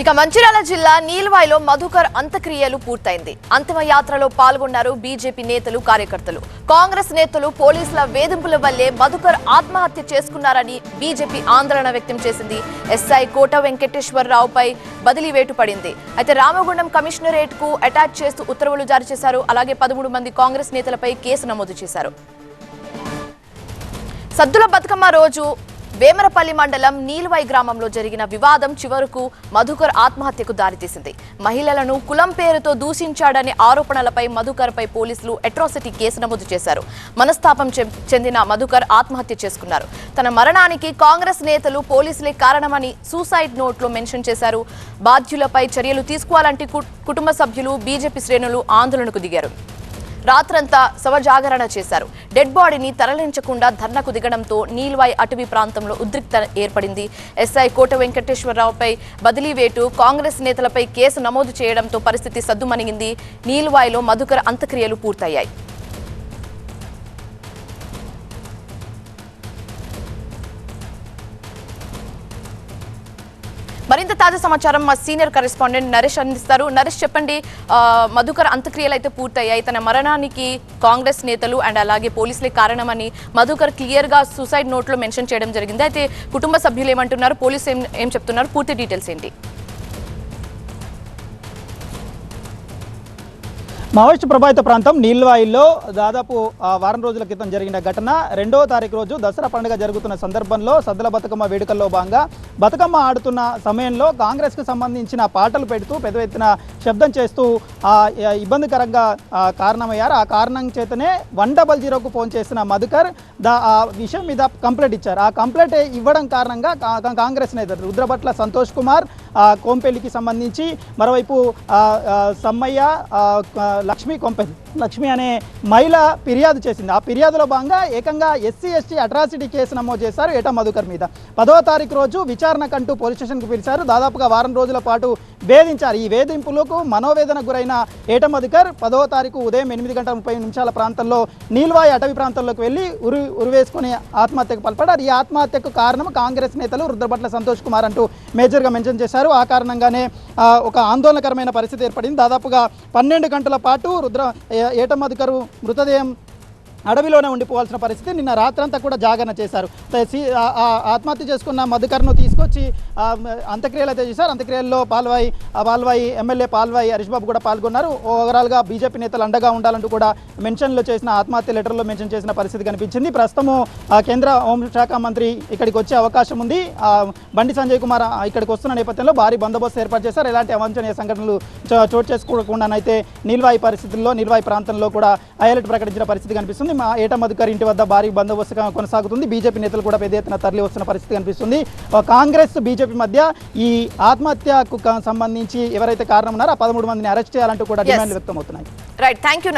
ఇక మంచిర్యాల జిల్లా నీల్వాయిలో మధుకర్ అంత్యక్రియలు పూర్తయింది. అంతిమ యాత్రలో పాల్గొన్నారు బీజేపీ నేతలు కార్యకర్తలు. కాంగ్రెస్ నేతలు పోలీసుల వేధింపుల వల్లే మధుకర్ ఆత్మహత్య చేసుకున్నారని బీజేపీ ఆందోళన వ్యక్తం చేసింది. ఎస్ఐ కోట వెంకటేశ్వరరావుపై బదిలీ వేటు పడింది. అయితే రామగుండం కమిషనరేట్కు అటాచ్ చేస్తూ ఉత్తర్వులు జారీ చేశారు. అలాగే పదమూడు మంది కాంగ్రెస్ నేతలపై కేసు నమోదు చేశారు. సద్దుల బతుకమ్మ రోజు వేమరపల్లి మండలం నీల్వై గ్రామంలో జరిగిన వివాదం చివరకు మధుకర్ ఆత్మహత్యకు దారితీసింది. మహిళలను కులం పేరుతో దూషించాడనే ఆరోపణలపై మధుకర్పై పోలీసులు అట్రాసిటీ కేసు నమోదు చేశారు. మనస్తాపం చెందిన మధుకర్ ఆత్మహత్య చేసుకున్నారు. తన మరణానికి కాంగ్రెస్ నేతలు పోలీసులే కారణమని సూసైడ్ నోట్లో మెన్షన్ చేశారు. బాధ్యులపై చర్యలు తీసుకోవాలంటే కు- కుటుంబ సభ్యులు బీజేపీ శ్రేణులు ఆందోళనకు దిగారు. రాత్రంతా శవజాగరణ చేశారు. డెడ్ బాడీని తరలించకుండా ధర్నకు దిగడంతో నీల్వాయ్ అటవీ ప్రాంతంలో ఉద్రిక్త ఏర్పడింది. ఎస్ఐ కోట వెంకటేశ్వరరావుపై బదిలీ వేటు కాంగ్రెస్ నేతలపై కేసు నమోదు చేయడంతో పరిస్థితి సద్దుమణిగింది. నీల్వాయ్లో మధుకర అంత్యక్రియలు పూర్తయ్యాయి. మరింత తాజా సమాచారం మా సీనియర్ కరెస్పాండెంట్ నరేష్ అందిస్తారు. నరేష్ చెప్పండి మధుకర్ అంత్యక్రియలు అయితే పూర్తయ్యాయి. తన మరణానికి కాంగ్రెస్ నేతలు అండ్ అలాగే పోలీసులే కారణమని మధుకర్ క్లియర్గా సూసైడ్ నోట్లో మెన్షన్ చేయడం జరిగింది. అయితే కుటుంబ సభ్యులు ఏమంటున్నారు? పోలీసు ఏం ఏం చెప్తున్నారు? పూర్తి డీటెయిల్స్ ఏంటి? మావోయిస్టు ప్రభావిత ప్రాంతం నీల్వాయిల్లో దాదాపు వారం రోజుల క్రితం జరిగిన ఘటన. రెండవ తారీఖు రోజు దసరా పండుగ జరుగుతున్న సందర్భంలో సద్దల బతుకమ్మ వేడుకల్లో భాగంగా బతుకమ్మ ఆడుతున్న సమయంలో కాంగ్రెస్కు సంబంధించిన పాటలు పెడుతూ పెద్ద ఎత్తున శబ్దం చేస్తూ ఇబ్బందికరంగా కారణమయ్యారు. ఆ కారణం చేతనే వన్ డబల్ జీరోకు ఫోన్ చేసిన మధుకర్ దా ఆ విషయం మీద కంప్లైంట్ ఇచ్చారు. ఆ కంప్లైంట్ ఇవ్వడం కారణంగా కాంగ్రెస్ నేత రుద్రభట్ల సంతోష్ కుమార్ కోంపెల్లికి సంబంధించి మరోవైపు సమ్మయ్య లక్ష్మి కొంపెల్లి లక్ష్మి అనే మహిళ ఫిర్యాదు చేసింది. ఆ ఫిర్యాదులో భాగంగా ఏకంగా ఎస్సీ ఎస్టీ అట్రాసిటీ కేసు నమోదు చేశారు ఏటా మధుకర్ మీద. పదవ తారీఖు రోజు విచారణకంటూ పోలీస్ స్టేషన్కు పిలిచారు. దాదాపుగా వారం రోజుల పాటు వేధించారు. ఈ వేధింపులకు మనోవేదనకు గురైన ఏట మధుకర్ పదవ తారీఖు ఉదయం ఎనిమిది గంటల ముప్పై నిమిషాల ప్రాంతంలో నీల్వాయి అటవీ ప్రాంతంలోకి వెళ్ళి ఉరి ఉరివేసుకొని ఆత్మహత్యకు పాల్పడారు ఈ ఆత్మహత్యకు కారణం కాంగ్రెస్ నేతలు రుద్రభట్ల సంతోష్ కుమార్ అంటూ మేజర్గా మెన్షన్ చేశారు. ఆ కారణంగానే ఆ, ఒక ఆందోళనకరమైన పరిస్థితి ఏర్పడింది. దాదాపుగా పన్నెండు గంటల పాటు రుద్ర ఏ- ఏట మధుకరు మృతదేహం అడవిలోనే ఉండిపోవాల్సిన పరిస్థితి నిన్న రాత్రంతా కూడా జాగరణ చేశారు. ఆత్మహత్య చేసుకున్న మధుకర్ను తీసుకొచ్చి అంత్యక్రియలు అయితే చేశారు. అంత్యక్రియల్లో పాల్వాయి ఆ పాల్వాయి ఎమ్మెల్యే పాల్వాయి హరీష్ బాబు కూడా పాల్గొన్నారు. ఓవరాల్గా బీజేపీ నేతలు అండగా ఉండాలంటూ కూడా మెన్షన్లో చేసిన ఆత్మహత్య లెటర్లో మెన్షన్ చేసిన పరిస్థితి కనిపించింది. ప్రస్తుతము కేంద్ర హోంశాఖ మంత్రి ఇక్కడికి వచ్చే అవకాశం ఉంది. బండి సంజయ్ కుమార్ ఇక్కడికి వస్తున్న నేపథ్యంలో భారీ బందోబస్తు ఏర్పాటు చేశారు. ఎలాంటి అవాంఛనీయ సంఘటనలు చో- చోటు చేసుకోకుండానైతే నిల్వాయి పరిస్థితుల్లో నిల్వాయి ప్రాంతంలో కూడా హైలైట్ ప్రకటించిన పరిస్థితి కనిపిస్తుంది. మా ఏట అధికారి ఇంటి వద్ద భారీ బందోబస్తు కొనసాగుతుంది. బీజేపీ నేతలు కూడా పెద్ద ఎత్తున తరలి వస్తున్న పరిస్థితి కనిపిస్తుంది. కాంగ్రెస్ కాంగ్రెస్ బీజేపీ మధ్య ఈ ఆత్మహత్యకు సంబంధించి ఎవరైతే కారణం ఉన్నారో ఆ పదమూడు మందిని అరెస్ట్ చేయాలంటూ కూడా. డిమాండ్లు వ్యక్తమవుతున్నాయి. Right thank you